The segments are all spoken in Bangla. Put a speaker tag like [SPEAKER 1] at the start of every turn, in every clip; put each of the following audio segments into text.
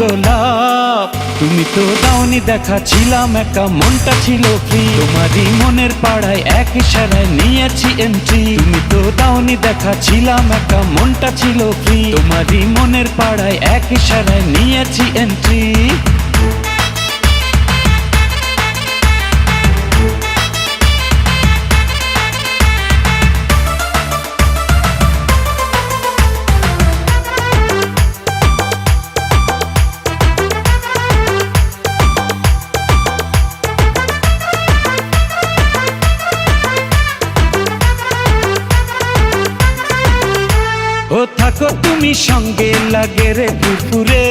[SPEAKER 1] গোলাপ। তুমি তো দাওনি দেখা ছিলাম একা মনটা ছিল ফ্রি তোমারই মনের পাড়ায় এক ইশারায় নিয়েছি এন্ট্রি তুমি তো দাওনি দেখা ছিলাম একা মনটা ছিল ফ্রি তোমারই মনের পাড়ায় এক ইশারায় নিয়েছি এন্ট্রি থাকো তুমি সঙ্গে লাগে রে দুপুরে।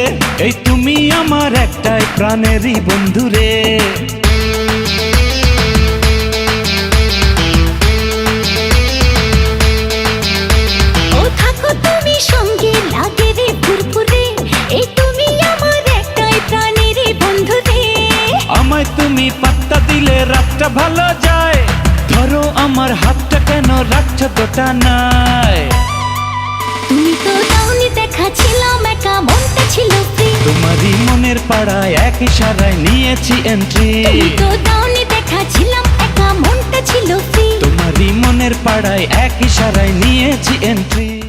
[SPEAKER 1] এই তুমি আমার একটাই প্রাণেরই বন্ধুরে
[SPEAKER 2] তুমি সঙ্গে লাগে রে ফুরফুরে। এই তুমি আমার একটাই প্রাণের বন্ধু রে।
[SPEAKER 1] আমায় তুমি পাত্তা দিলে রাতটা ভালো যায়। ধরো আমার হাতটা কেন রাখছো গোটা নাই।
[SPEAKER 2] তুমি তো দাওনি দেখা ছিলাম একা মনটা ছিল ফ্রি
[SPEAKER 1] তোমারই মনের পাড়ায় এক ইশারায় নিয়েছি এন্ট্রি
[SPEAKER 2] তুমি তো দাওনি দেখা ছিলাম একা মনটা ছিল ফ্রি
[SPEAKER 1] তোমারই মনের পাড়ায় এক ইশারায় নিয়েছি এন্ট্রি